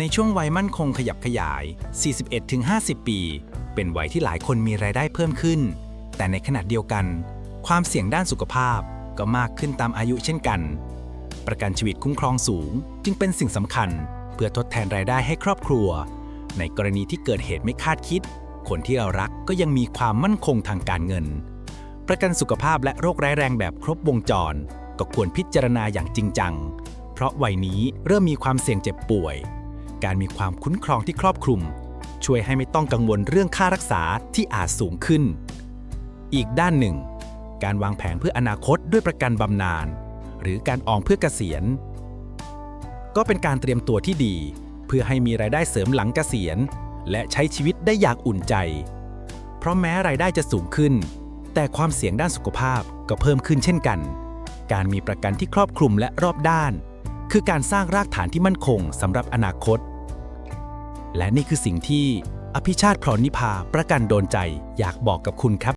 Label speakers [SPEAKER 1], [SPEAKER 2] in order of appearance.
[SPEAKER 1] ในช่วงวัยมั่นคงขยับขยาย 41-50 ปี เป็นวัยที่หลายคนมีรายได้เพิ่มขึ้น แต่ในขณะเดียวกัน ความเสี่ยงด้านสุขภาพก็มากขึ้นตามอายุเช่นกัน ประกันชีวิตคุ้มครองสูง จึงเป็นสิ่งสำคัญ เพื่อทดแทนรายได้ให้ครอบครัว ในกรณีที่เกิดเหตุไม่คาดคิด คนที่เรารักก็ยังมีความมั่นคงทางการเงิน ประกันสุขภาพและโรคร้ายแรงแบบครบวงจร ก็ควรพิจารณาอย่างจริงจัง เพราะวัยนี้เริ่มมีความเสี่ยงเจ็บป่วย การมีความคุ้มครองที่ครอบคลุม ช่วยให้ไม่ต้องกังวลเรื่องค่ารักษาที่อาจสูงขึ้น อีกด้านหนึ่ง การวางแผนเพื่ออนาคตด้วยประกันบำนาญหรือการออมเพื่อเกษียณ ก็เป็นการเตรียมตัวที่ดี เพื่อให้มีรายได้เสริมหลังเกษียณ และใช้ชีวิตได้อย่างอุ่นใจ เพราะแม้รายได้จะสูงขึ้น แต่ความเสี่ยงด้านสุขภาพก็เพิ่มขึ้นเช่นกัน การมีประกันที่ครอบคลุมและรอบด้าน คือการสร้างรากฐานที่มั่นคงสำหรับอนาคต และนี่คือสิ่งที่อภิชาติพรนิพาประกันโดนใจอยากบอกกับคุณครับ